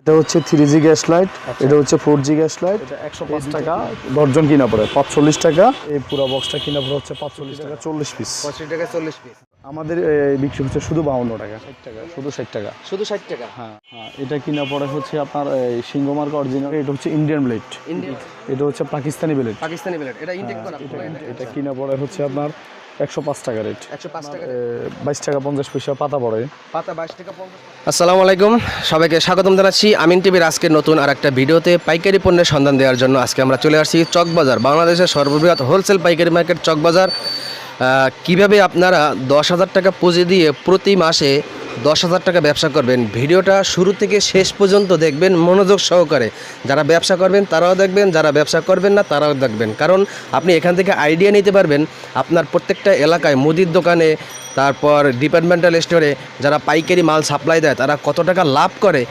এটা হচ্ছে three G gas light এটা হচ্ছে ফোর জি গ্যাস লাইট এটা একশো পাঁচ টাকা। দশজন কিনা পড়ে? পাঁচচল্লিশ টাকা। এই পুরো বক্সটা কিনা পড়ে হচ্ছে পাঁচচল্লিশ টাকা। চল্লিশ পিস টাকা চল্লিশ পিস আমাদের বিক্রি হচ্ছে শুধু বাউন্ন টাকা। ষাট টাকা। শুধু ষাট টাকা। শুধু ষাট টাকা? হ্যাঁ হ্যাঁ। এটা কিনা পড়ে হচ্ছে আপনার সিংহমার্ক অরিজিনাল এটা হচ্ছে ইন্ডিয়ান ব্লেড এটা হচ্ছে পাকিস্তানি ব্লেড পাকিস্তানি প্লেট এটা ইনটেক করা এটা কিনা পড়ে হচ্ছে আপনার একশো পাঁচ টাকা রেট একশো পাঁচ টাকা বাইশ টাকা পঞ্চাশ পয়সা পাতা পড়ে। পাতা বাইশ টাকা আসসালামু আলাইকুম সবাইকে স্বাগতম জানাচ্ছি আমিন টিভির আজকের নতুন আর একটা ভিডিওতে। পাইকারি পণ্যের সন্ধান দেওয়ার জন্য আজকে আমরা চলে আসছি চকবাজার বাংলাদেশের সর্ববৃহৎ হোলসেল পাইকারি মার্কেট চকবাজার। আহ, কীভাবে আপনারা দশ হাজার টাকা পুঁজি দিয়ে প্রতি মাসে দশ হাজার টাকা ব্যবসা করবেন। ভিডিওটা শুরু থেকে শেষ পর্যন্ত দেখবেন মনোযোগ সহকারে। যারা ব্যবসা করবেন, তারাও দেখবেন। যারা ব্যবসা করবেন না, তারাও দেখবেন। কারণ আপনি এখান থেকে আইডিয়া নিতে পারবেন আপনার প্রত্যেকটা এলাকায়, মুদির দোকানে, তারপর ডিপার্টমেন্টাল স্টোরে যারা পাইকারি মাল সাপ্লাই দেয়, তারা কত টাকা লাভ করে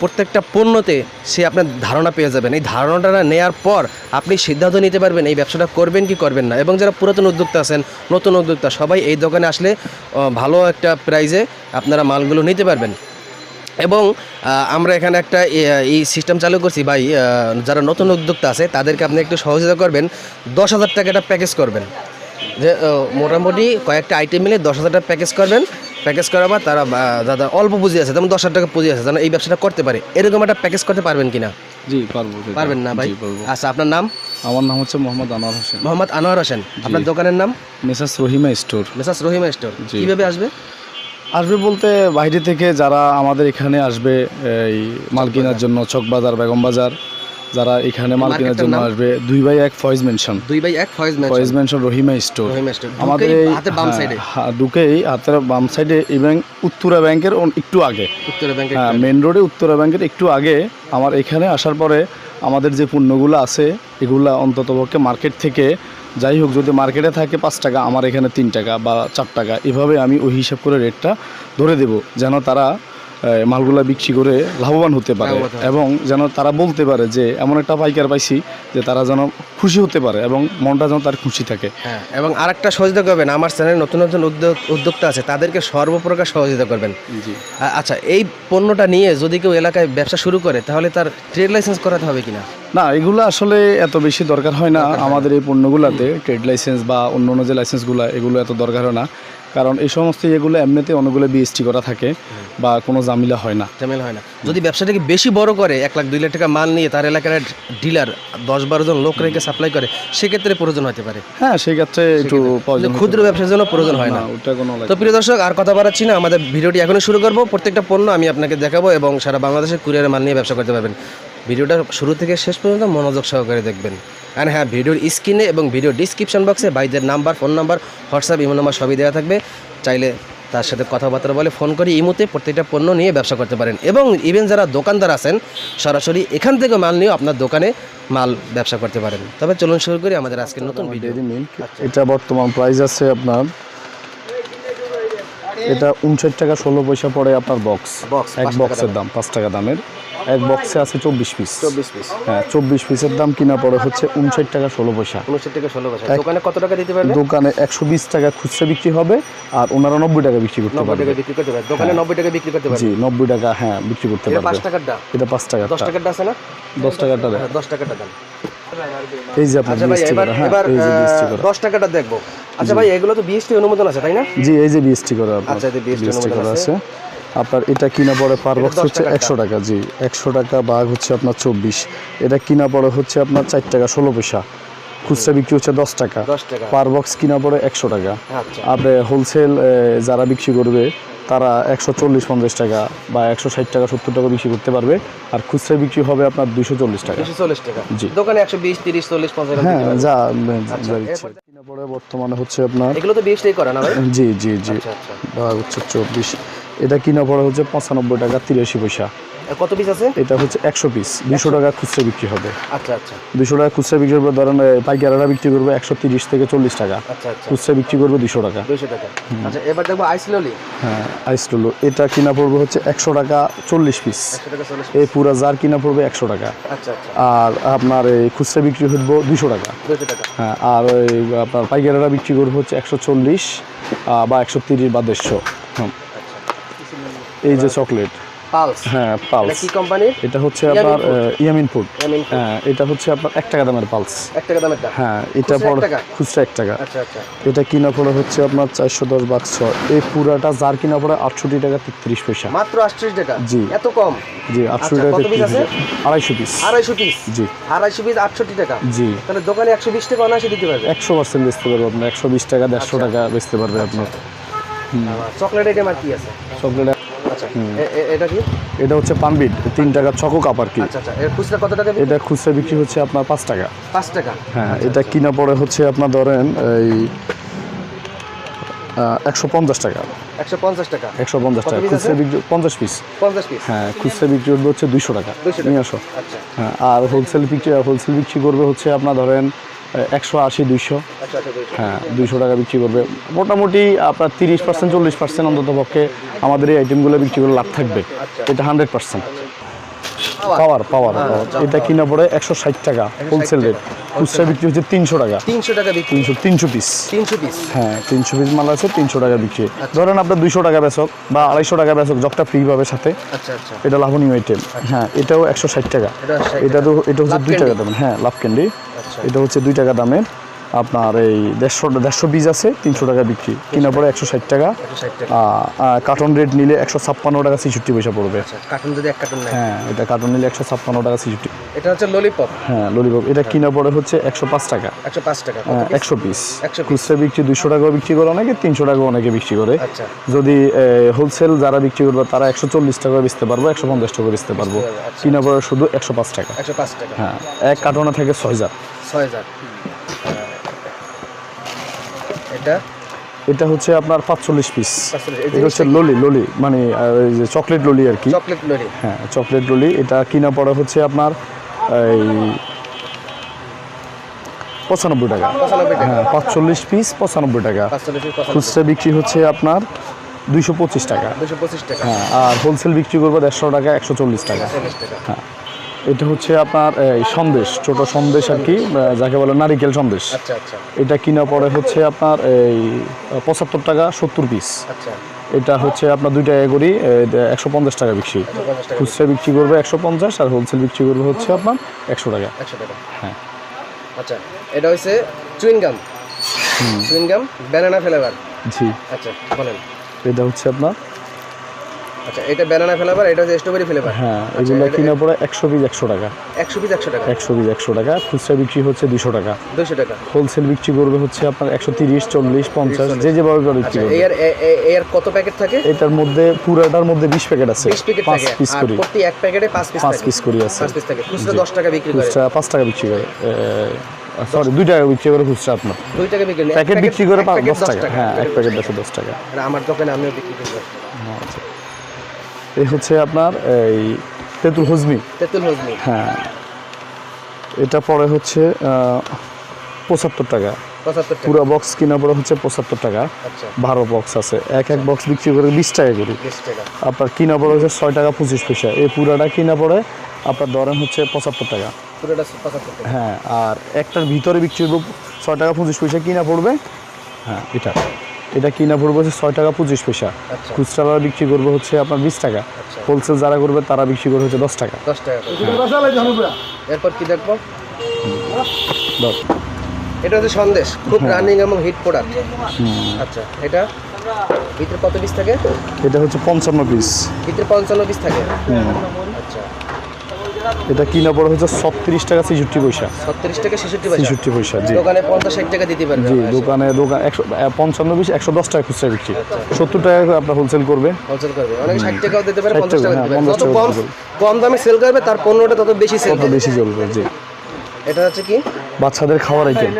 প্রত্যেকটা পণ্যতে সে আপনার ধারণা পেয়ে যাবেন। এই ধারণাটা নেওয়ার পর আপনি সিদ্ধান্ত নিতে পারবেন এই ব্যবসাটা করবেন কি করবেন না। এবং যারা পুরাতন উদ্যোক্তা আছেন, নতুন উদ্যোক্তা, সবাই এই দোকানে আসলে ভালো একটা প্রাইজে আপনারা মালগুলো নিতে পারবেন। এবং আমরা এখানে একটা এই সিস্টেম চালু করছি। ভাই যারা নতুন উদ্যোক্তা আছে, তাদেরকে আপনি একটু সহযোগিতা করবেন। দশ হাজার টাকা একটা প্যাকেজ করবেন। যে মোটামুটি কয়েকটা আইটেম মিলে দশ হাজার টাকা প্যাকেজ করবেন। প্যাকেজ পর তারা যারা অল্প পুঁজি আছে যেমন দশ হাজার টাকা পুঁজি আছে যেন এই ব্যবসাটা করতে পারে। এরকম একটা প্যাকেজ করতে পারবেন কিনা? জি পারব পারবেন না ভাই? আচ্ছা আপনার নাম? আমার নাম হচ্ছে মোহাম্মদ আনোয়ার হোসেন। মোহাম্মদ আনোয়ার হোসেন। আপনার দোকানের নাম? Messrs Rahima store. Messrs Rahima store. কীভাবে আসবে? আসবে বলতে বাইরে থেকে যারা আমাদের এখানে আসবে এই মাল কেনার জন্য চকবাজার বেগম বাজার যারা এখানে মাল কেনার জন্য আসবে দুই বাই এক ফয়েজ মেনশন দুই বাই এক ফয়েজ ম্যাচ ফয়েজ মেনশন রহিমা স্টোর আমাদের এই হাতের বাম সাইডে ঢুকেই হাতের বাম সাইডে এবং উত্তরা ব্যাংকের একটু আগে। উত্তরা ব্যাংকের হ্যাঁ মেন রোডে উত্তরা ব্যাংকের একটু আগে আমার এখানে আসার পরে আমাদের যে পণ্যগুলো আছে এগুলা অন্ততপক্ষে মার্কেট থেকে যাই হোক যদি মার্কেটে থাকে পাঁচ টাকা আমার এখানে তিন টাকা বা চার টাকা এভাবে আমি ওই হিসাব করে রেটটা ধরে দেব যেন তারা মালগুলা বিক্রি করে লাভবান হতে পারে এবং যেন তারা বলতে পারে যে এমন একটা পাইকার পাইছি যে তারা যেন খুশি হতে পারে এবং মনটা যেন তার খুশি থাকে। হ্যাঁ এবং আরেকটা সহযোগিতা করবেন আমার চ্যানেলে নতুন নতুন উদ্যোগ উদ্যোক্তা আছে তাদেরকে সর্বপ্রকার সহযোগিতা করবেন। জি। আচ্ছা এই পণ্যটা নিয়ে যদি কেউ এলাকায় ব্যবসা শুরু করে তাহলে তার ট্রেড লাইসেন্স করাতে হবে কিনা? না এগুলো আসলে এত বেশি দরকার হয় না। আমাদের এই পণ্যগুলোতে ট্রেড লাইসেন্স বা অন্য অন্য যে লাইসেন্সগুলো এগুলো এত দরকার হয় না। কারণ এই সমস্ত ইয়েগুলো এমনিতে অনেকগুলো বিএসটি করা থাকে বা কোনো জামিলা হয় না। ঝামেলা হয় না। যদি ব্যবসাটাকে বেশি বড় করে এক লাখ দুই লাখ টাকা মাল নিয়ে তার এলাকার ডিলার দশ বারো জন লোক রেখে সাপ্লাই করে সেক্ষেত্রে প্রয়োজন হতে পারে। হ্যাঁ সেক্ষেত্রে একটু ক্ষুদ্র ব্যবসার জন্য প্রয়োজন হয় না। না ওটা কোনো তো প্রিয় দর্শক আর কথা বাড়াচ্ছি না আমাদের ভিডিওটি এখনই শুরু করব। প্রত্যেকটা পণ্য আমি আপনাকে দেখাবো এবং সারা বাংলাদেশে কুরিয়ারের মাল নিয়ে ব্যবসা করতে পারবেন। ভিডিওটা শুরু থেকে শেষ পর্যন্ত মনোযোগ সহকারে দেখবেন। আর হ্যাঁ ভিডিওর স্ক্রিনে এবং ভিডিও ডিসক্রিপশন বক্সে ভাইদের number phone number WhatsApp imo number সবই দেওয়া থাকবে। চাইলে তার সাথে কথাবার্তা বলে ফোন করে ইমোতে প্রত্যেকটা পণ্য নিয়ে ব্যবসা করতে পারেন। এবং ইভেন যারা দোকানদার আছেন সরাসরি এখান থেকে মাল নিয়েও আপনার দোকানে মাল ব্যবসা করতে পারেন। তবে চলুন শুরু করি আমাদের আজকের নতুন ভিডিও ডেরি এটা বর্তমান প্রাইস আছে আপনার এটা উনষাট টাকা ষোলো পয়সা পড়ে আপনার বক্স এক বক্সের দাম পাঁচ টাকা দামের। এক বক্সে আছে চব্বিশ পিস চব্বিশ পিস হ্যাঁ চব্বিশ পিসের দাম কিনা পড়ে হচ্ছে উনষাট টাকা ষোলো পয়সা। উনষাট ষোলো দোকানে কত টাকা দিতে পারবে? দোকানে একশো বিশ টাকা খুচরা বিক্রি হবে আর ওনারা নব্বই টাকা বিক্রি করতে পারবে। বিক্রি করতে পারবে। দোকানে নব্বই টাকা বিক্রি করতে পারবে। জি নব্বই টাকা হ্যাঁ বিক্রি করতে এটা পাঁচ পারবে এটা পাঁচ টাকা দশ টাকার আছে না? দশ টাকাটা হ্যাঁ, দশ টাকাটা দাম। এই যে আপনার আচ্ছা বিএসটি করা হ্যাঁ এই যে বিএসটি করা। দশ টাকাটা দেখব। আচ্ছা ভাই এগুলো তো বিএসটি অনুমোদন আছে তাই না? জি এই যে বিএসটি করা আচ্ছা, এই বিএসটি করা আছে। আছে। আপনার এটা কিনা পড়ে পার বক্স হচ্ছে একশো টাকা জি একশো টাকা বাঘ হচ্ছে আপনার চব্বিশ। এটা কিনা পড়ে হচ্ছে আপনার চার টাকা ষোলো পয়সা। খুচরা বিক্রি হচ্ছে দশ টাকা। পার বক্স কিনা পড়ে একশো টাকা। আচ্ছা। আপনি হোলসেল যারা বিক্রি করবে তারা একশো চল্লিশ পঞ্চাশ টাকা বা একশো ষাট টাকা সত্তর টাকা বিক্রি করতে পারবে। আর খুচরা বিক্রি হবে আপনার দুশো চল্লিশ টাকা। দুশো চল্লিশ টাকা। জি। দোকানে একশো বিশ তিরিশ চল্লিশ পঞ্চাশ টাকা হ্যাঁ যা পরে কিনা পড়ে বর্তমানে হচ্ছে আপনার এগুলো তো বিশটাই করে না ভাই? জি জি জি। আচ্ছা আচ্ছা। হচ্ছে চব্বিশ। এটা কিনা পড়া হচ্ছে পঁচানব্বই টাকা তিরাশি পয়সা। কত পিস আছে? এটা হচ্ছে একশো পিস দুশো টাকা খুচরা বিক্রি হবে। আচ্ছা আচ্ছা। দুশো টাকা খুচরা বিক্রি করবে ধরেন পাইকারেরা বিক্রি করবে একশো তিরিশ থেকে চল্লিশ টাকা। আচ্ছা আচ্ছা। খুচরা বিক্রি করবে দুশো টাকা। দুইশো টাকা। আচ্ছা এবার দেখব আইস ললি হ্যাঁ আইস লুলু এটা কিনা পড়বে হচ্ছে একশো টাকা চল্লিশ পিস এই পুরা জার কিনা পড়বে একশো টাকা। আচ্ছা আর আপনার এই খুচরা বিক্রি হইব দুশো টাকা। হ্যাঁ আর ওই আপনার পাইকারেরা বিক্রি করবে হচ্ছে একশো চল্লিশ বা একশো তিরিশ বা দেড়শো। এই যে চকলেট। পালস। হ্যাঁ পালস। কি কোম্পানির? এটা হচ্ছে আপনার ইয়ামিন ফুড। হ্যাঁ এটা হচ্ছে আপনার এক টাকা দামের পালস। এক টাকা দামের হ্যাঁ এটা পড়ে খুচরা এক টাকা। আচ্ছা আচ্ছা। এটা কিনা পড়ে হচ্ছে আপনার চারশো দশ বাক্স এই পুরাটা যার কিনা পড়ে আটষট্টি টাকা তেত্রিশ পয়সা। মাত্র টাকা? জি। এত কম? জি আটষট্টি আচ্ছা, টাকা? আড়াইশো পিস আড়াইশো পিস জি। আড়াইশো পিস আটষট্টি টাকা? জি। তাহলে দোকানে একশো বিশ টাকা অনায়াসে দিতে পারবে? একশো পার্সেন্ট বেচতে পারবে আপনার। একশো বিশ টাকা দেড়শো। টাকা বেচতে পারবে আপনার। চকলেট আইটেম আর কি আছে? চকলেট আচ্ছা। এটা কি? এটা হচ্ছে পানবিট তিন টাকা চকো কাপ আর কি। আচ্ছা আচ্ছা। খুচরা কত টাকা এটা খুচরা বিক্রি হচ্ছে আপনার পাঁচ টাকা। পাঁচ টাকা? হ্যাঁ এটা কিনা পড়ে হচ্ছে আপনার ধরেন এই একশো পঞ্চাশ টাকা। একশো পঞ্চাশ টাকা। একশো পঞ্চাশ টাকা খুচরা বিক্রি পঞ্চাশ পিস পঞ্চাশ পিস হ্যাঁ খুচরা বিক্রি করবে হচ্ছে দুইশো টাকা। 200 নিয়ে আসো। হ্যাঁ আর হোলসেল বিক্রি হোলসেল বিক্রি করবে হচ্ছে আপনার ধরেন একশো আশি দুইশো। হ্যাঁ দুইশো টাকা বিক্রি করবে মোটামুটি আপনার তিরিশ পার্সেন্ট চল্লিশ পার্সেন্ট অন্তত পক্ষে আমাদের এই আইটেমগুলো বিক্রি করে লাভ থাকবে আচ্ছা। এটা হান্ড্রেড পার্সেন্ট? পাওয়ার? পাওয়ার হ্যাঁ, এটা কিনা পড়ে একশো ষাট টাকা হোলসেল রেট খুচরা বিক্রি হচ্ছে তিনশো টাকা। তিনশো টাকা বিক্রি। তিনশো তিনশো পিস তিনশো পিস হ্যাঁ তিনশো পিস মাল আছে তিনশো টাকা বিক্রি। আচ্ছা। ধরেন আপনার দুইশো টাকা বেচক বা আড়াইশো টাকা বেচক জবটা ফ্রি পাবে সাথে। আচ্ছা আচ্ছা। এটা লাভনীয় আইটেম হ্যাঁ এটাও একশো ষাট টাকা। এটা তো এটা হচ্ছে দুই টাকা? দামের হ্যাঁ লাভ ক্যান্ডি এটা হচ্ছে দুই টাকা দামের। আপনার এই দেড়শো দেড়শো পিস আছে তিনশো টাকা বিক্রি। কিনা পরে একশো ষাট টাকা। টাকা। কার্টন রেট নিলে একশো ছাপ্পান্ন টাকা ছেষট্টি পয়সা পড়বে। আচ্ছা কার্টুন যদি এক কার্টুন হ্যাঁ এটা কার্টন নিলে একশো ছাপ্পান্ন টাকা ছেষট্টি। এটা হচ্ছে ললিপপ হ্যাঁ ললিপপ এটা কিনা পরে হচ্ছে একশো পাঁচ টাকা। একশো পাঁচ টাকা। হ্যাঁ, একশো পিস 100 খুচরা বিক্রি দুশো টাকাও বিক্রি করে অনেকে তিনশো টাকাও অনেকে বিক্রি করে। আচ্ছা। যদি হোলসেল যারা বিক্রি করবে তারা একশো চল্লিশ টাকা বেচতে পারব একশো পঞ্চাশ টাকা বেচতে পারব। আচ্ছা। কিনা পড়ে শুধু একশো পাঁচ টাকা। একশো পাঁচ টাকা। হ্যাঁ এক কার্টনে থাকে ছয় হাজার। ছয় হাজার। এটা? এটা হচ্ছে আপনার পাঁচচল্লিশ পিস এটা হচ্ছে ললি ললি মানে আহ, এই যে চকলেট ললি আর কি। চকলেট লরি হ্যাঁ চকলেট ললি এটা কিনা পড়ে হচ্ছে আপনার এই পঁচানব্বই টাকা। হ্যাঁ পাঁচচল্লিশ পিস পঁচানব্বই টাকা। খুচরা বিক্রি হচ্ছে আপনার দুইশো পঁচিশ টাকা। দুশো পঁচিশ টাকা। হ্যাঁ আর হোলসেল বিক্রি করব দেড়শো টাকা। একশো চল্লিশ টাকা। হ্যাঁ। এটা হচ্ছে আপনার এই সন্দেশ ছোট সন্দেশ আর কি যাকে বলে নারিকেল সন্দেশ। আচ্ছা আচ্ছা। এটা কিনা পরে হচ্ছে আপনার এই পঁচাত্তর টাকা সত্তর পিস আচ্ছা। এটা হচ্ছে আপনার দুই টাকা করি একশো পঞ্চাশ টাকা বিক্রি। খুচরা বিক্রি করবে একশো পঞ্চাশ আর হোলসেল বিক্রি করবে হচ্ছে আপনার একশো টাকা। একশো টাকা। হ্যাঁ। আচ্ছা এটা হচ্ছে chewing gum chewing gum banana flavour জি। আচ্ছা বলেন। এটা হচ্ছে আপনার আচ্ছা এটা ব্যানানা ফ্লেভার এটা হচ্ছে স্ট্রবেরি ফ্লেভার হ্যাঁ আচ্ছা, এগুলো এটা- কিনা পড়ে একশো পিস একশো টাকা। একশো পিস একশো টাকা। একশো পিস একশো টাকা খুচরা বিক্রি হচ্ছে দুশো টাকা। দুশো টাকা। হোলসেল বিক্রি করবে হচ্ছে আপনার একশো তিরিশ চল্লিশ পঞ্চাশ যে যেভাবে করে বিক্রি আচ্ছা করবে। এর এ- এ- এর কত প্যাকেট থাকে? এটার মধ্যে পুরাটার মধ্যে বিশ প্যাকেট আছে। বিশ প্যাকেট পাঁচ পিস করি। প্রতি এক প্যাকেটে পাঁচ পিস পাঁচ পিস করি আছে। পাঁচ পিস থাকে। খুচরা দশ টাকা বিক্রি করে। খুচরা পাঁচ টাকা বিক্রি করে। সরি দুই টাকা বিক্রি করে খুচরা আপনার। দুই টাকা বিক্রি প্যাকেট বিক্রি করে দশ টাকা। হ্যাঁ এক প্যাকেট দেশে টাকা। আমার দোকানে আমিও বিক্রি করি। এই হচ্ছে আপনার এই তেঁতুল হজমি তেঁতুল হজমি হ্যাঁ। এটা পরে হচ্ছে পঁচাত্তর টাকা। পুরো বক্স কিনা পড়ে হচ্ছে পঁচাত্তর টাকা। আচ্ছা। বারো বক্স আছে। এক এক বক্স বিক্রি করে বিশ টাকা করি। আপনার কিনা পড়ে হচ্ছে ছয় টাকা পঁচিশ পয়সা। এই পুরাটা কিনা পড়ে আপনার ধরেন হচ্ছে পঁচাত্তর টাকা। পঁচাত্তর টাকা। হ্যাঁ আর একটার ভিতরে বিক্রি করব ছয় টাকা পঁচিশ পয়সা কিনা পড়বে। হ্যাঁ এটা। এটা কিনা পড়বে হচ্ছে ছয় টাকা পঁচিশ পয়সা। আচ্ছা। খুচরা বিক্রি করবে হচ্ছে আপনার বিশ টাকা। আচ্ছা। হোলসেল যারা করবে তারা বিক্রি করবে হচ্ছে দশ টাকা। দশ টাকা এরপর কি দেখব? এটা হচ্ছে সন্দেশ। খুব হ্যাঁ। রানিং এবং হিট প্রোডাক্ট আচ্ছা এটা? ভিতরে কত পিস থাকে? এটা হচ্ছে পঞ্চান্ন পিস ভিতরে পঞ্চান্ন পিস থাকে? আচ্ছা। এটা কিনা পড়ে হচ্ছে ছত্রিশ টাকা ছেষট্টি পয়সা। ছত্রিশ টাকা ছেষট্টি পয়সা। ছেষট্টি পয়সা জি। দোকানে পঞ্চাশ ষাট টাকা দিতে পারবে জি দোকানে দোকান একশো পঞ্চান্ন পিস একশো দশ টাকা খুচরা বিক্রি। সত্তর টাকা করে আপনার হোলসেল করবে হোলসেল করবে। অনেকে ষাট টাকাও দিতে পারে 60 পঞ্চাশ টাকা টাকা, দিতে পারে। হ্যাঁ, যত কম কম দামে সেল করবে তার পণ্যটা তত বেশি সেল বেশি চলবে জি। এটা হচ্ছে কি? বাচ্চাদের খাওয়ার আইটেম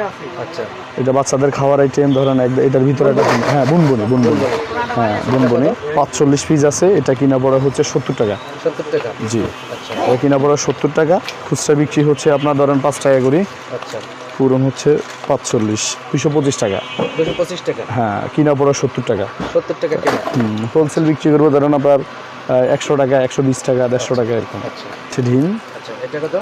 আচ্ছা। এটা বাচ্চাদের খাওয়ার আইটেম ধরেন এটার ভিতরে একটা হ্যাঁ বুনবুনি। বুনবুনি। হ্যাঁ বুনবুনি পাঁচচল্লিশ পিস আছে এটা কিনা পড়ে হচ্ছে সত্তর টাকা। সত্তর টাকা? জি। আচ্ছা। এটা কিনা পড়ে সত্তর টাকা খুচরা বিক্রি হচ্ছে আপনার ধরেন পাঁচ টাকা করি। আচ্ছা। পূরণ হচ্ছে পাঁচচল্লিশ দুশো পঁচিশ টাকা। দুশো পঁচিশ টাকা? হ্যাঁ কিনা পড়ে সত্তর টাকা। সত্তর টাকা কেনা? হোলসেল বিক্রি করব ধরেন আপনার একশো টাকা একশো বিশ টাকা দেড়শো টাকা এরকম। আচ্ছা। ঢিল আচ্ছা এটা কত?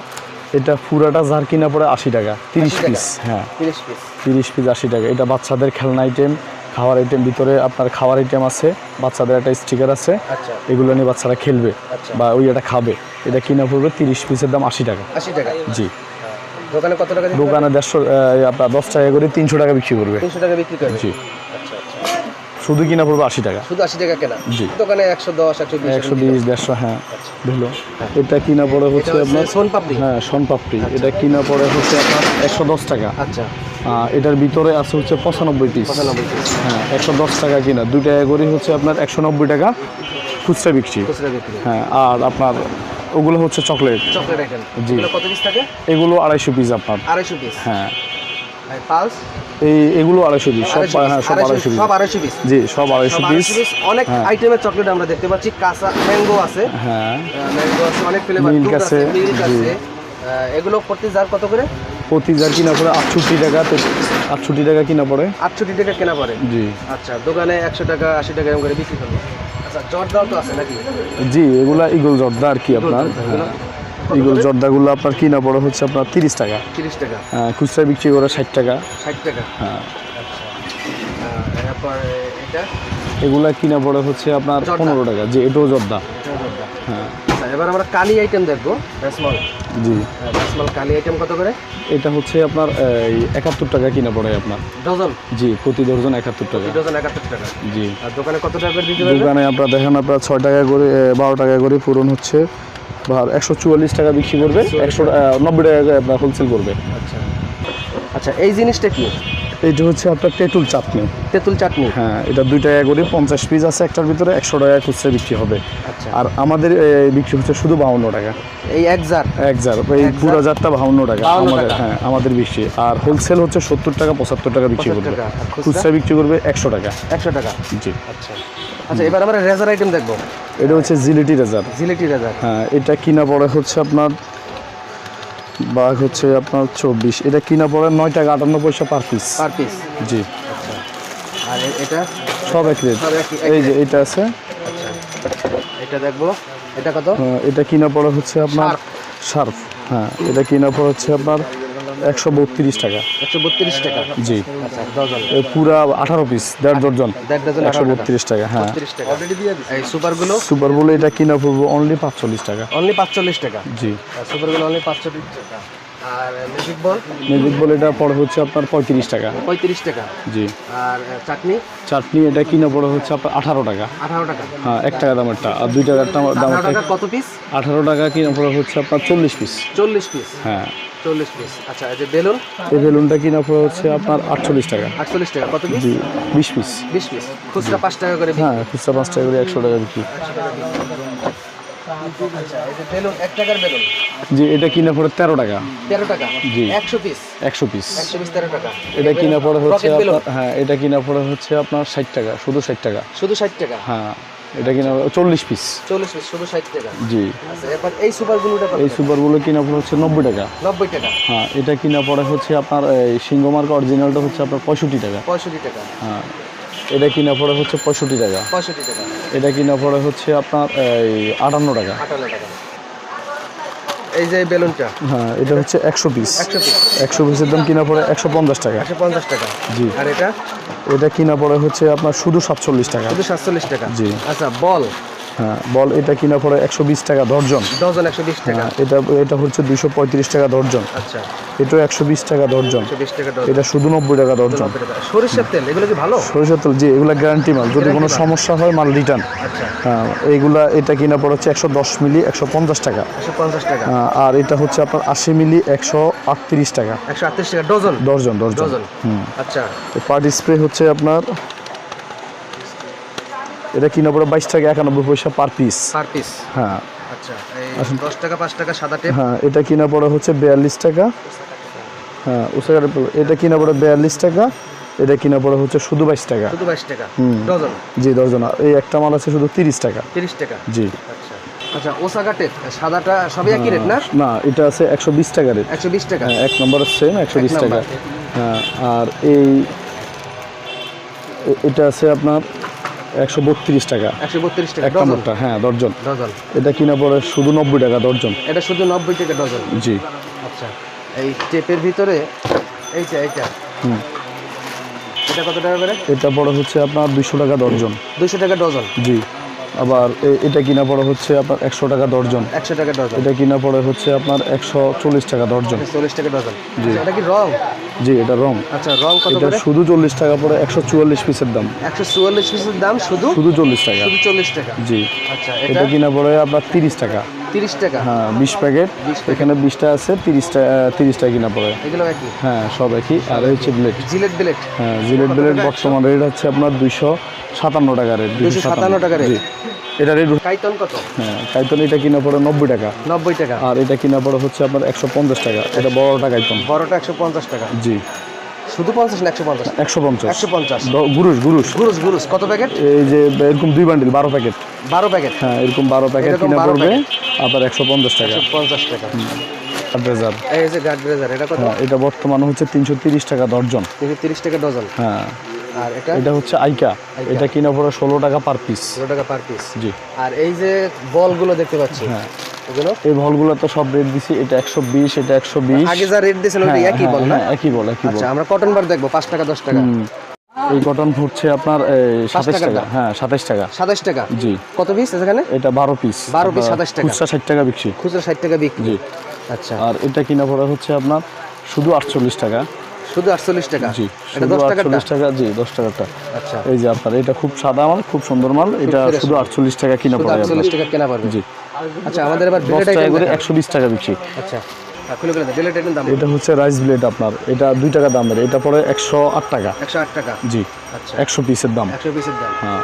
এটা পুরাটা যার কিনা পড়ে আশি টাকা তিরিশ পিস হ্যাঁ। তিরিশ পিস তিরিশ পিস আশি টাকা। এটা বাচ্চাদের খেলনা আইটেম খাওয়ার আইটেম ভিতরে আপনার খাওয়ার আইটেম আছে বাচ্চাদের একটা স্টিকার আছে। আচ্ছা। এগুলো নিয়ে বাচ্চারা খেলবে আচ্ছা। বা ওই এটা খাবে। এটা কিনা পড়বে তিরিশ পিসের দাম আশি টাকা। আশি টাকা। জি। দোকানে কত টাকা দোকানে দেড়শো আপনার দশ টাকা করে তিনশো টাকা বিক্রি করবে। তিনশো টাকা বিক্রি করবে? জি। আচ্ছা শুধু কিনা পড়বে আশি টাকা। শুধু আশি টাকা কেনা? জি। দোকানে একশো দশ একশো বিশ একশো বিশ। দেড়শো হ্যাঁ। ধুলো। এটা কিনা পড়ে হচ্ছে আপনার সোন পাপড়ি হ্যাঁ সোনপাপড়ি। এটা কিনা পড়ে হচ্ছে আপনার একশো দশ টাকা। আচ্ছা। এটার ভিতরে আছে হচ্ছে পঁচানব্বই পিস হ্যাঁ একশো দশ টাকা কিনা। দুই টাকা করে হচ্ছে আপনার একশো নব্বই টাকা খুচরা বিক্রি। হ্যাঁ আর আপনার ওগুলো হচ্ছে চকলেট চকলেট জি। এগুলো কত পিস থাকে? এগুলো আড়াইশো পিস আপনার। আড়াইশো পিস হ্যাঁ। এই এগুলো আড়াইশো পিস সব হ্যাঁ সব আড়াইশো পিস সব আড়াইশো পিস জি সব আড়াইশো পিস অনেক হ্যাঁ। আইটেমের চকলেট আমরা দেখতে পাচ্ছি। কাঁচা ম্যাঙ্গো আছে। হ্যাঁ। ম্যাঙ্গো আছে অনেক ফ্লেভার মিল্ক আছে। এগুলো প্রতি জার কত করে? প্রতি যার কিনা পড়ে আটষট্টি টাকা আটষট্টি টাকা কিনা পড়ে। আটষট্টি টাকা কেনা পড়ে? জি। আচ্ছা দোকানে একশো টাকা আশি টাকা এরকম করে বিক্রি করবে আচ্ছা জর্দাও তো আছে নাকি? জি এগুলা ইগল জর্দা আর কি আপনার। হ্যাঁ। ইগল জর্দাগুলো আপনার কিনা পড়ে হচ্ছে আপনার তিরিশ টাকা। তিরিশ টাকা। আহ, খুচরা বিক্রি করে ষাট টাকা। ষাট টাকা? হ্যাঁ। আচ্ছা তারপর এটা? এগুলা কিনা পড়ে হচ্ছে আপনার পনেরো টাকা। জি এটাও জর্দা। হ্যাঁ। আচ্ছা এবার আমরা কালি আইটেম দেখব স্মল জি। স্মল কালি আইটেম কত করে? এটা হচ্ছে আপনার এই একাত্তর টাকা কিনা পড়ে আপনার। ডজন? জি প্রতি দর্জন একাত্তর টাকা। ডজন একাত্তর টাকা। জি। আর দোকানে কত টাকা করে দিতে দোকানে আপনার দেখেন আপনার ছয় টাকা করে বারো টাকা করে পূরণ হচ্ছে। একশো চুয়াল্লিশ টাকা বিক্রি করবে একশো নব্বই টাকা আপনার হোলসেল করবে। আচ্ছা। আচ্ছা এই জিনিসটা কি? এইটা হচ্ছে আপনার তেঁতুল চাটনি। তেঁতুল চাটনি? হ্যাঁ এটা দুই টাকা করে পঞ্চাশ পিস আছে একটার ভিতরে একশো টাকা খুচরা বিক্রি হবে। আচ্ছা। আর আমাদের বিক্রি হচ্ছে শুধু বাউন্ন টাকা। এই এক জার? এক জার এই পুরো জার? জারটা বাউন্ন টাকা। আমাদের হ্যাঁ আমাদের বেশি। আর হোলসেল হচ্ছে সত্তর টাকা পঁচাত্তর টাকা বিক্রি করবে? খুচরা? বিক্রি করবে একশো টাকা। একশো টাকা? জি। আচ্ছা। আচ্ছা এবার আমরা রেজার আইটেম দেখব। এটা হচ্ছে জিলিটি রেজার। জিলেটি রেজার। হ্যাঁ এটা কিনা পড়ে হচ্ছে আপনার বাঘ হচ্ছে আপনার চব্বিশ। এটা কিনা পড়ে নয় টাকা আটান্ন পয়সা পার পিস পার পিস জি। আর এটা? সব এক রেট। এই যে এটা আছে। আচ্ছা। এটা দেখব। এটা কত? এটা কিনা পড়ে হচ্ছে আপনার সার্ফ শার্প হ্যাঁ এটা কিনা পড়ে হচ্ছে আপনার একশো বত্রিশ টাকা। একশো বত্রিশ টাকা? জি। আচ্ছা এ পুরা আঠারো পিস দেড় ডজন একশো বত্রিশ টাকা হ্যাঁ। সুপারগুলো? সুপার বলে এটা কিনা পড়ব অনলি পাঁচচল্লিশ টাকা। অনলি পাঁচচল্লিশ টাকা? জি। সুপারগুলো অনলি পাঁচচল্লিশ টাকা। আর বল মিউজিক বলে এটা পড়ে হচ্ছে আপনার পঁয়ত্রিশ টাকা। পঁয়ত্রিশ টাকা। জি। আর চাটনি? চাটনি এটা কিনা পড়ে হচ্ছে আপনার আঠারো টাকা। আঠারো টাকা। হ্যাঁ এক টাকা দামেরটা। আর দুই টাকার দামেরটা টাকা কত পিস আঠারো টাকা কিনা পড়ে হচ্ছে আপনার চল্লিশ পিস চল্লিশ পিস হ্যাঁ। চল্লিশ পিস আচ্ছা এই যে বেলুন? এই বেলুনটা কিনা পড়ে হচ্ছে আপনার আটচল্লিশ টাকা। আটচল্লিশ টাকা। কত পিস জি বিশ পিস বিশ পিস খুচরা পাঁচ টাকা করে হ্যাঁ খুচরা পাঁচ টাকা করে একশো টাকা বিক্রি। আচ্ছা জি এটা কিনা পড়ে তেরো টাকা। তেরো টাকা? জি। একশো পিস একশো পিস একশো পিস তেরো টাকা। এটা কিনা পড়ে হচ্ছে হ্যাঁ এটা কিনা পড়ে হচ্ছে আপনার ষাট টাকা শুধু ষাট টাকা। শুধু ষাট টাকা? হ্যাঁ। এটা কিনা চল্লিশ পিস চল্লিশ পিস শুধু ষাট টাকা। জি। আচ্ছা এই সুপার গ্লুটা এই সুপারগুলো কিনা পড়ে হচ্ছে নব্বই টাকা। নব্বই টাকা। হ্যাঁ এটা কিনা পড়ে হচ্ছে আপনার সিংহ সিংহমার্ক অরিজিনালটা হচ্ছে আপনার পঁয়ষট্টি টাকা। পঁয়ষট্টি টাকা। হ্যাঁ এটা কিনা পড়ে হচ্ছে পঁয়ষট্টি টাকা। পঁয়ষট্টি টাকা। এটা কিনা পড়ে হচ্ছে আপনার এই আটান্ন টাকা। আটান্ন টাকা। এই যে বেলুনটা। হ্যাঁ এটা হচ্ছে একশো পিস একশো পিস পিসের দাম কিনা পড়ে একশো পঞ্চাশ টাকা। একশো পঞ্চাশ টাকা। জি। আর এটা? এটা কিনা পড়ে হচ্ছে আপনার শুধু সাতচল্লিশ টাকা। শুধু সাতচল্লিশ টাকা। জি। আচ্ছা বল। হ্যাঁ বল এটা কিনা পড়ে একশো বিশ টাকা দর্জন ডজন একশো বিশ টাকা। হ্যাঁ এটা এটা হচ্ছে দুশো পঁয়ত্রিশ টাকা দর্জন আচ্ছা। এটাও একশো বিশ টাকা দর্জন এটা শুধু নব্বই টাকা দর্জন সরিষার তেল এগুলো কি ভালো? সরিষার তেল জি এগুলো গ্যারান্টি মাল। যদি কোনো সমস্যা হয় মাল রিটার্ন আচ্ছা। হ্যাঁ এইগুলা এটা কিনা পড়ে হচ্ছে একশো দশ মিলি একশো পঞ্চাশ টাকা। টাকা। আর এটা হচ্ছে আপনার আশি মিলি একশো আটত্রিশ টাকা। একশো আটত্রিশ টাকা ডজন? ডজন। হুম। আচ্ছা। পার্টি স্প্রে হচ্ছে আপনার এটা কিনা পড়ে বাইশ টাকা একানব্বই পয়সা পার পিস পার পিস হ্যাঁ। আচ্ছা দশ টাকা পাঁচ টাকা সাদা টেপ হ্যাঁ এটা কিনা পড়ে হচ্ছে বিয়াল্লিশ টাকা। হ্যাঁ এটা কিনা পড়ে বিয়াল্লিশ টাকা এটা কিনা পড়ে হচ্ছে শুধু বাইশ টাকা। শুধু বাইশ টাকা? হুম। ডজন? জি আর এই একটা মাল আছে শুধু তিরিশ টাকা। তিরিশ টাকা? জি। আচ্ছা। আচ্ছা ওসাকা টেপ সাদাটা সবই একই রেট না? না এটা আছে একশো বিশ টাকা রেট একশো বিশ টাকা? হ্যাঁ, এক নম্বর সেম একশো বিশ টাকা। হ্যাঁ আর এই এটা আছে আপনার একশো বত্রিশ টাকা। একশো বত্রিশ টাকা এক নম্বরটা হ্যাঁ দর্জন ডজন। এটা কিনা পড়ে শুধু নব্বই টাকা দর্জন এটা শুধু নব্বই টাকা ডজন? জি। আচ্ছা এই টেপের ভিতরে এইটা এইটা? হুম। এটা কত টাকা করে? এটা বড় হচ্ছে আপনার দুশো টাকা দর্জন দুশো টাকা ডজন? জি। আবার এটা কিনা পড়ে হচ্ছে আপনার একশো টাকা দর্জন। একশো টাকা দর্জন। এটা কিনা পড়ে হচ্ছে আপনার একশো চল্লিশ টাকা দর্জন। চল্লিশ টাকা দর্জন। জি। এটা কি রং? জি এটা রং। আচ্ছা রং কত এটা শুধু চল্লিশ টাকা পড়ে একশো চুয়াল্লিশ পিসের দাম। একশো চুয়াল্লিশ পিসের দাম শুধু? শুধু চল্লিশ টাকা। শুধু চল্লিশ টাকা। জি। আচ্ছা এটা এটা? কিনা পড়ে আপনার তিরিশ টাকা। তিরিশ টাকা? হ্যাঁ বিশ প্যাকেট। এখানে বিশটা আছে তিরিশটা তিরিশটা কিনা পড়ে। এগুলো একই? হ্যাঁ সব একই। আর হচ্ছে ব্লেড জিলেট বিলেট হ্যাঁ জিলেট ব্লেড বর্তমান রেট হচ্ছে আপনার দুইশো সাতান্ন টাকা রেট 257 টাকা rate। এটা রেট কত? হ্যাঁ কাইতন এটা কিনা পড়ে নব্বই টাকা। নব্বই টাকা। আর এটা কিনা পড়ে হচ্ছে আপনার একশো পঞ্চাশ টাকা। এটা বড় টাকা কাইতন। বড়টা একশো পঞ্চাশ টাকা। জি। শুধু পঞ্চাশ না একশো পঞ্চাশ? একশো পঞ্চাশ। একশো পঞ্চাশ। গুরুশ গুরুশ। কত প্যাকেট? এই যে এরকম দুই বান্ডিল বারো প্যাকেট। বারো প্যাকেট? হ্যাঁ এরকম বারো প্যাকেট কিনা পড়বে একশো পঞ্চাশ টাকা। পঞ্চাশ টাকা। এই যে এটা কত? হ্যাঁ এটা বর্তমানে হচ্ছে তিনশো তিরিশ টাকা দর্জন তিনশো তিরিশ টাকা ডজন। হ্যাঁ। আর এটা? এটা হচ্ছে আইকা। এটা কিনা পড়ে ষোলো টাকা পার পিস। ষোলো টাকা পার পিস। জি। আর এই যে বলগুলো দেখতে পাচ্ছি। হ্যাঁ। এই ভলগুলো তো সব রেট দিছি এটা একশো বিশ এটা একশো বিশ। আগে যা রেট দিয়েছেন ওটা একই বল না? একই বল একই বল। আচ্ছা আমরা কটন বার দেখব পাঁচ টাকা দশ টাকা। এই কটন হচ্ছে আপনার সাতাশ টাকা হ্যাঁ সাতাশ টাকা। সাতাশ টাকা? জি। কত পিস এখানে? এটা বারো পিস 12 piece 27 টাকা। খুচরা ষাট টাকা বিক্রি। খুচরা ষাট টাকা বিক্রি। জি। আচ্ছা। আর এটা কিনা পড়া হচ্ছে আপনার শুধু আটচল্লিশ টাকা। শুধু আটচল্লিশ টাকা? জি আটচল্লিশ টাকা জি দশ টাকাটা আচ্ছা। এই যে আপনার এটা খুব সাদা মাল খুব সুন্দর মাল। এটা শুধু আটচল্লিশ টাকা কিনা আটচল্লিশ টাকা কেনা পারবে জি। আচ্ছা আমাদের এবার টাকা করে একশো বিশ টাকা বিক্রি। আচ্ছা এটা হচ্ছে রাইস ব্লেড আপনার। এটা দুই টাকা দামের। এটা পড়ে একশো আট টাকা। একশো আট টাকা। জি আচ্ছা। একশো পিসের দাম। একশো পিসের দাম। হ্যাঁ।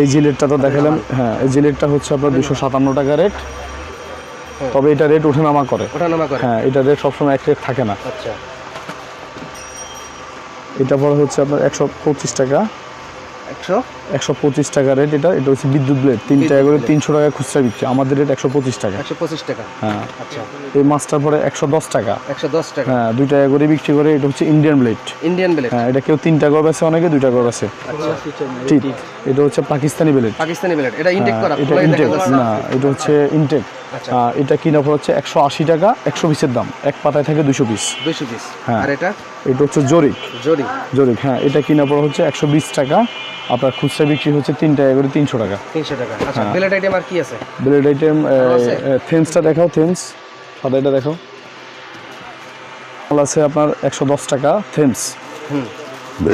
এই জিলেটটা তো দেখালাম। হ্যাঁ এই জিলেটটা হচ্ছে আপনার দুশো সাতান্ন টাকা রেট। তবে এটা রেট ওঠানামা করে। ওঠানামা করে। হ্যাঁ এটা রেট সবসময় এক রেট থাকে না। আচ্ছা। এটা পরে হচ্ছে আপনার একশো পঁচিশ টাকা। একশো একশো পঁচিশ টাকা রেট এটা এটা হচ্ছে বিদ্যুৎ ব্লেড তিন টাকা করে তিনশো টাকা খুচরা বিক্রি আমাদের রেট একশো পঁচিশ টাকা। একশো পঁচিশ টাকা? হ্যাঁ। আচ্ছা। এই মাছটার পরে একশো দশ টাকা। একশো দশ টাকা। হ্যাঁ দুই টাকা করে বিক্রি করে এটা হচ্ছে ইন্ডিয়ান ব্লেড ইন্ডিয়ান বিলেট হ্যাঁ এটা কেউ তিন টাকা বেছে অনেকে দুই টাকা বেছে। আচ্ছা। ঠিক। এটা হচ্ছে পাকিস্তানি ব্লেড পাকিস্তানি বিলেট এটা ইনটেক করা এটা ইনটেক না এটা হচ্ছে ইনটেক আচ্ছা। এটা কিনা পড়ে হচ্ছে একশো আশি টাকা একশো পিসের দাম। এক পাতায় থাকে দুশো পিস দুইশো পিস হ্যাঁ। আর এটা? এটা হচ্ছে জরিক জরি জরিক হ্যাঁ। এটা কিনা পড়ে হচ্ছে একশো বিশ টাকা আপনার খুচরা বিক্রি হচ্ছে তিন টাকা করে তিনশো টাকা। তিনশো টাকা। আচ্ছা ব্লেড আইটেম আর কি আছে? ব্লেড আইটেম থেন্সটা দেখাও থেন্স সাদা এটা দেখাও মাল আছে আপনার একশো দশ টাকা থেন্স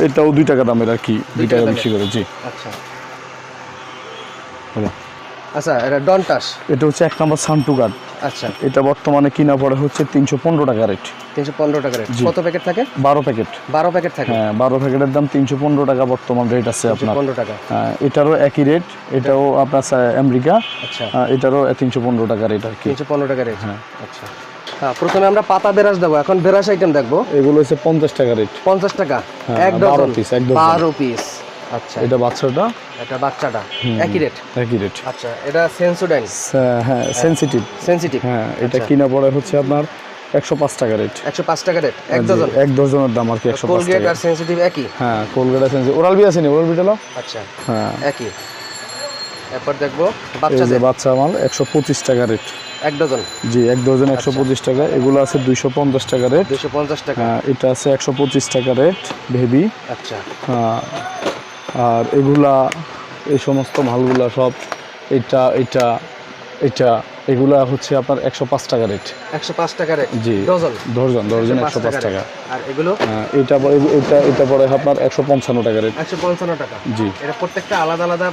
এটাও দুই টাকা দামের আর কি দুই টাকা বিক্রি করে জি। আচ্ছা। আচ্ছা এটা ডনটাস এটা হচ্ছে এক নম্বর সান্টু গার্ড আচ্ছা। এটা বর্তমানে কিনা পড়ে হচ্ছে তিনশো পনেরো টাকা রেট তিনশো পনেরো টাকা রেট কত প্যাকেট থাকে? বারো প্যাকেট বারো প্যাকেট থাকে। হ্যাঁ বারো প্যাকেটের দাম তিনশো পনেরো টাকা বর্তমান রেট আছে আপনার। পনেরো টাকা। হ্যাঁ, এটারও একই রেট এটাও আপনার আমেরিকা। আচ্ছা। হ্যাঁ, এটারও তিনশো পনেরো টাকা রেট আর কি। তিনশো পনেরো টাকা রেট হ্যাঁ। আচ্ছা। হ্যাঁ প্রথমে আমরা পাতা বেরাস দেবো। এখন বেরাস আইটেম দেখব। এগুলো হচ্ছে পঞ্চাশ টাকা রেট পঞ্চাশ টাকা। এক বারো ডজন এক ডজন। বারো পিস আচ্ছা। এটা বাচ্চাটা? এটা বাচ্চাটা। একই রেট একই রেট আচ্ছা এটা সেন্সোডাইন হ্যাঁ সেন্সিটিভ সেন্সিটিভ হ্যাঁ এটা আচ্ছা। কিনা পড়ে হচ্ছে আপনার একশো পাঁচ টাকা রেট একশো পাঁচ টাকা রেট এক ডজন এক ডজনের দাম আর কি একশো পাঁচ কোলগেট আর সেন্সিটিভ একই? হ্যাঁ কোলগেট আছে ওরাল বি আছে নি? ওরাল বিটা আচ্ছা। হ্যাঁ। একই। এরপর দেখব বাচ্চাদের। বাচ্চা মাল একশো পঁচিশ টাকা রেট এক ডজন জি এক ডজন একশো পঁচিশ টাকা। এগুলো আছে দুইশো পঞ্চাশ টাকা রেট দুশো পঞ্চাশ টাকা। হ্যাঁ এটা আছে একশো পঁচিশ টাকা রেট ভেবি আচ্ছা। হ্যাঁ, আর এগুলা এই সমস্ত মালগুলা সব এটা এটা এটা এগুলা হচ্ছে আপনার একশো পাঁচ টাকা রেট একশো পাঁচ টাকা রেট জি ডজন? দশজন দশজন একশো পাঁচ টাকা আর এগুলো? এটা পরে এটা এটা পরে আপনার একশো পঞ্চান্ন টাকা রেট একশো পঞ্চান্ন টাকা। জি। এটা প্রত্যেকটা আলাদা আলাদা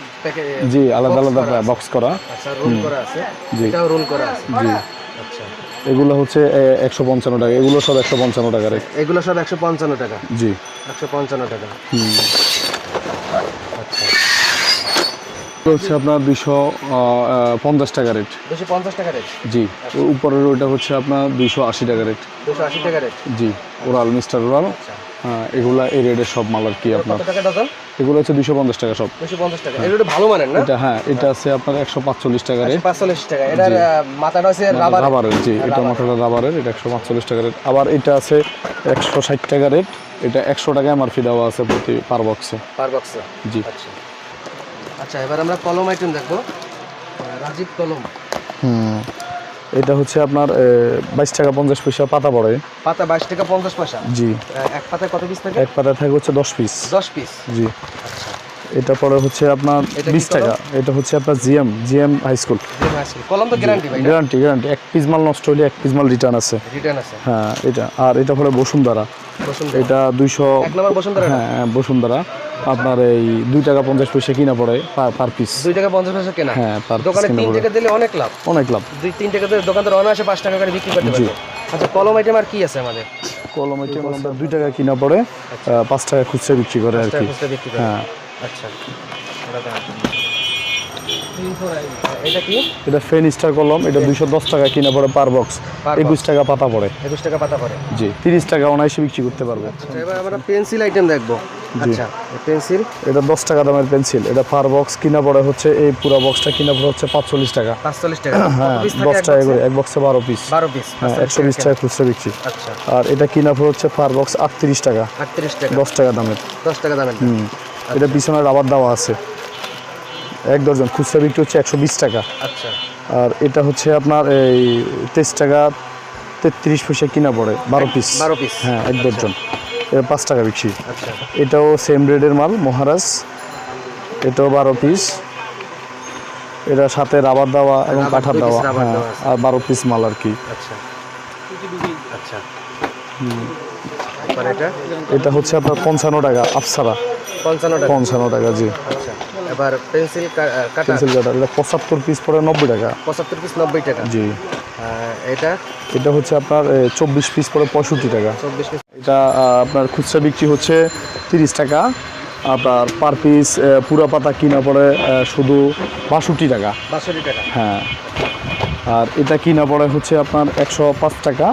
জি আলাদা আলাদা বক্স করা। আচ্ছা রোল করা আছে। জি। এটাও রোল করা আছে। জি। আচ্ছা। এগুলো হচ্ছে একশো পঞ্চান্ন টাকা। এগুলো সব একশো পঞ্চান্ন টাকা রেট এগুলো সব একশো পঞ্চান্ন টাকা। জি। একশো পঞ্চান্ন টাকা। হুম আচ্ছা এগুলো হচ্ছে আপনার দুইশো পঞ্চাশ টাকা রেট দুশো পঞ্চাশ টাকা রেট জি উপরের ওইটা হচ্ছে আপনার দুইশো আশি টাকা রেট দুশো আশি টাকা রেট জি ওরাল মিস্টার ওরাল। আচ্ছা। হ্যাঁ এগুলা এই রেটের সব মাল আর কি আপনার। এগুলো হচ্ছে দুইশো পঞ্চাশ টাকা সব। দুশো পঞ্চাশ টাকা। এগুলো ভালো মানের না? এটা হ্যাঁ এটা আছে আপনার একশো পাঁচচল্লিশ টাকা রেট পাঁচচল্লিশ টাকা। এটার মাথাটা হচ্ছে রাবারের জি এটা মাথাটা রাবারের এটা একশো পাঁচচল্লিশ টাকা রেট আবার এটা আছে একশো ষাট টাকা রেট এটা একশো টাকা এমআরপি দেওয়া আছে প্রতি পার বক্সে পার বক্সে জি। আচ্ছা। আচ্ছা এবার আমরা কলম আইটেম দেখব। রাজীব কলম। হুম এটা হচ্ছে আপনার বাইশ টাকা পঞ্চাশ পয়সা পাতা পড়ে। পাতা বাইশ টাকা পঞ্চাশ পয়সা? জি। এক পাতায় কত পিস থাকে? এক পাতা থাকে হচ্ছে দশ পিস দশ পিস জি। আচ্ছা। এটা পরে হচ্ছে আপনার বিশ টাকা। এটা হচ্ছে আপনার জিএম জিএম হাই স্কুল। কলম তো গ্যারান্টি গ্যারান্টি গ্যারান্টি এক পিস মাল নষ্ট হলে এক পিস মাল রিটার্ন আছে। রিটার্ন আছে। হ্যাঁ এটা। আর এটা পরে বসুন্ধরা। এটা দুইশো হ্যাঁ বসুন্ধরা। আপনার এই দুই টাকা পঞ্চাশ পয়সা কিনা পড়ে পার পিস দুই টাকা পঞ্চাশ পয়সা কেনা? হ্যাঁ পার দোকানে তিন টাকা দিলে অনেক লাভ। অনেক লাভ। দুই তিন টাকা দিলে দোকানদার অনায়াসে পাঁচ টাকা করে বিক্রি করতে। পারবে। আচ্ছা কলম আইটেম আর কি আছে আমাদের? কলম আইটেম আমরা দুই টাকা কিনা পড়ে পাঁচ টাকা খুচরা বিক্রি করে আর কি। খুচরা বিক্রি করে। হ্যাঁ। আচ্ছা। এটা ফেন স্টার কলম এটা দুইশো দশ টাকা কিনা পড়ে পার বক্স। একুশ টাকা পাতা পড়ে। একুশ টাকা পাতা পড়ে। জি তিরিশ টাকা অনায়াসে বিক্রি করতে পারবে। আচ্ছা এবার আমরা পেন্সিল আইটেম দেখব। আচ্ছা পেন্সিল। এটা দশ টাকা দামের পেন্সিল। এটা পার বক্স কিনা পড়ে হচ্ছে এই পুরো বক্সটা কিনা পড়ে হচ্ছে পাঁচচল্লিশ টাকা। পাঁচচল্লিশ টাকা। হ্যাঁ দশ টাকা করে এক বক্সে বারো পিস বারো পিস হ্যাঁ একশো বিশ টাকা। খুচরা বিক্রি। আর এটা কিনা পড়ে হচ্ছে পার বক্স আটত্রিশ টাকা। আটত্রিশ টাকা। দশ টাকা দামের। দশ টাকা দামের। হুম। এটা পিছনে রাবার দেওয়া আছে। এক দর্জন খুচরা বিক্রি হচ্ছে একশো বিশ টাকা। আচ্ছা। আর এটা হচ্ছে আপনার এই তেইশ টাকা তেত্রিশ পয়সা কিনা পড়ে বারো পিস বারো পিস হ্যাঁ এক দর্জন। এটা পাঁচ টাকা বিক্রি। আচ্ছা। এটাও সেম রেডের মাল মহারাজ। এটাও বারো পিস এটা সাথে রাবার দেওয়া এবং কাঠার দেওয়া। হ্যাঁ আর বারো পিস মাল আর কি। আচ্ছা। আচ্ছা। এটা হচ্ছে আপনার পঞ্চান্ন টাকা আফসারা। পঞ্চান্ন টাকা। পঞ্চান্ন টাকা জি। আচ্ছা এবার পেন্সিল কাটা। পেন্সিল কাটার এটা পঁচাত্তর পিস পড়ে নব্বই টাকা। পঁচাত্তর পিস নব্বই টাকা। জি। এটা? এটা হচ্ছে আপনার চব্বিশ পিস পঁয়ষট্টি টাকা। চব্বিশ পিস এটা আপনার খুচরা বিক্রি হচ্ছে তিরিশ টাকা। আপনার পার পিস পুরা পাতা কিনা পড়ে শুধু বাষট্টি টাকা। বাষট্টি টাকা। হ্যাঁ। আর এটা কিনা পড়ে হচ্ছে আপনার একশো পাঁচ টাকা।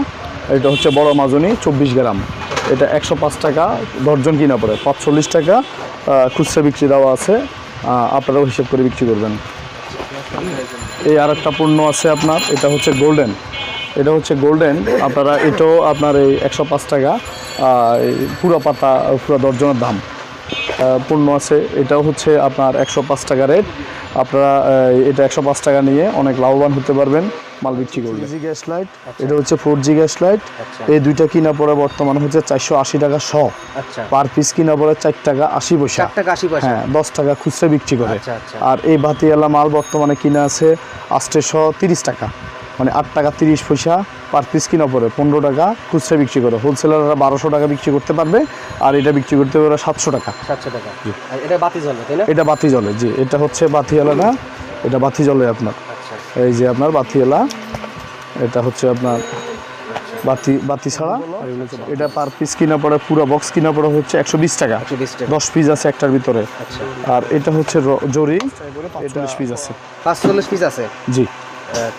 এটা হচ্ছে বড় মাজনি চব্বিশ গ্রাম। এটা একশো পাঁচ টাকা দর্জন কিনা পড়ে, পাঁচচল্লিশ টাকা খুচরা বিক্রি দেওয়া আছে আপনারাও হিসেব করে বিক্রি করবেন। এই আর একটা পণ্য আছে আপনার, এটা হচ্ছে গোল্ডেন। এটা হচ্ছে গোল্ডেন, আপনারা, এটাও আপনার এই একশো পাঁচ টাকা পুরো পাতা, পুরো দর্জনের দাম। পণ্য আছে, এটাও হচ্ছে আপনার একশো পাঁচ টাকা রেট। আপনারা এটা একশো পাঁচ টাকা নিয়ে অনেক লাভবান হতে পারবেন। মাল বিক্রি করবে জি গ্যাস লাইট এটা হচ্ছে ফোর জি গ্যাস লাইট আচ্ছা। এই দুইটা কিনা পড়ে বর্তমানে হচ্ছে চারশো আশি টাকা শ। আচ্ছা। পার পিস কিনা পড়ে চার টাকা আশি পয়সা। হ্যাঁ দশ টাকা খুচরা বিক্রি করে। আচ্ছা আচ্ছা। আর এই বাতিওয়ালা মাল বর্তমানে কিনা আছে আষ্টশো তিরিশ টাকা। মানে আট টাকা তিরিশ পয়সা পার পিস কিনা পড়ে পনেরো টাকা খুচরা বিক্রি করে। হোলসেলাররা বারোশো টাকা বিক্রি করতে পারবে আর এটা বিক্রি করতে পারবে সাতশো টাকা। সাতশো টাকা। এটা বাতি জ্বলে এটা বাতি জলে জি। এটা হচ্ছে বাতিওয়ালা না এটা বাতি জলে আপনার। আচ্ছা এই যে আপনার বাতি এলা এটা হচ্ছে আপনার বাতি বাতি ছাড়া। এটা পার পিস কিনা পড়ে পুরো বক্স কিনা পড়ে হচ্ছে একশো বিশ টাকা। দশ পিস আছে একটার ভিতরে। আচ্ছা। আর এটা হচ্ছে জরি এটা পিস আছে। পাঁচচল্লিশ পিস আছে? জি।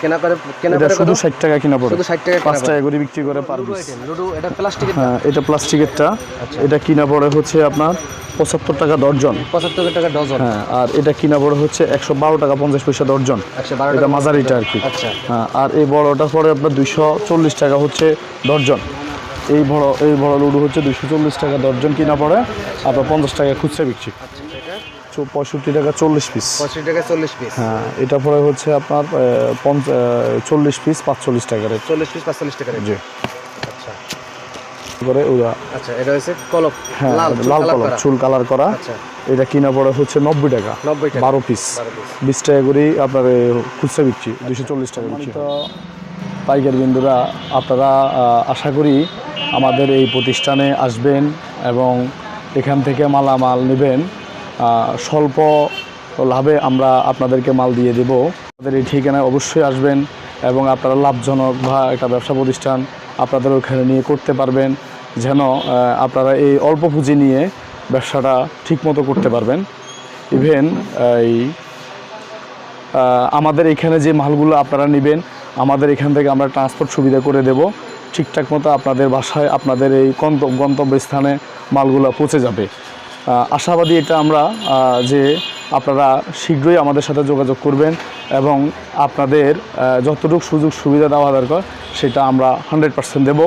কেনা করে কেনা করে শুধু ষাট টাকা কিনা পড়ে। শুধু 60 টাকা পাঁচ টাকা করে বিক্রি করে পার পিস লুডো এটা প্লাস্টিকের হ্যাঁ এটা প্লাস্টিকেরটা আচ্ছা। এটা কিনা পড়ে হচ্ছে আপনার পঁচাত্তর টাকা দর্জন পঁচাত্তর টাকা ডজন হ্যাঁ আর এটা কিনা পড়ে হচ্ছে একশো বারো টাকা পঞ্চাশ পয়সা দর্জন এটা মাঝারিটা আর কি। আচ্ছা। হ্যাঁ আর এই বড়টা পরে আপনার দুইশো চল্লিশ টাকা হচ্ছে দর্জন এই বড় এই বড় লুডু হচ্ছে দুইশো চল্লিশ টাকা দর্জন কিনা পড়ে। আপনার পঞ্চাশ টাকা খুচরা বিক্রি। আচ্ছা। পঁয়ষট্টি টাকা চল্লিশ পিস পঁয়ষট্টি টাকা চল্লিশ পিস হ্যাঁ এটা পরে হচ্ছে আপনার চল্লিশ পিস পাঁচচল্লিশ টাকা রেট চল্লিশ পিস পাঁচচল্লিশ টাকা রেট জি। আচ্ছা। করে ওরা আচ্ছা এটা হচ্ছে কলপ হ্যাঁ লাল চুল কালার করা। আচ্ছা। এটা কিনা পড়ে হচ্ছে নব্বই টাকা। বারো পিস বিশ টাকা করে আপনার এ, খুচরা বিক্রি দুশো চল্লিশ টাকা বিক্রি তো পাইকার বিন্দুরা আপনারা আশা করি আমাদের এই প্রতিষ্ঠানে আসবেন এবং এখান থেকে মালামাল নেবেন। স্বল্প লাভে আমরা আপনাদেরকে মাল দিয়ে দেব। আমাদের এই ঠিকানায় অবশ্যই আসবেন এবং আপনারা লাভজনক বা একটা ব্যবসা প্রতিষ্ঠান আপনাদের ওখানে নিয়ে করতে পারবেন, যেন আপনারা এই অল্প পুঁজি নিয়ে ব্যবসাটা ঠিকমতো করতে পারবেন। ইভেন এই আমাদের এখানে যে মালগুলো আপনারা নেবেন, আমাদের এখান থেকে আমরা ট্রান্সপোর্ট সুবিধা করে দেব। ঠিকঠাক মতো আপনাদের বাসায় আপনাদের এই গন্ত- গন্তব্যস্থানে মালগুলো পৌঁছে যাবে। আশাবাদী এটা আমরা যে আপনারা শীঘ্রই আমাদের সাথে যোগাযোগ করবেন এবং আপনাদের যতটুকু সুযোগ সুবিধা দেওয়া দরকার সেটা আমরা হান্ড্রেড পার্সেন্ট দেবো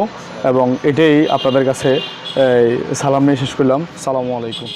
এবং এটাই আপনাদের কাছে সালাম নিয়ে শেষ করলাম। সালামু আলাইকুম।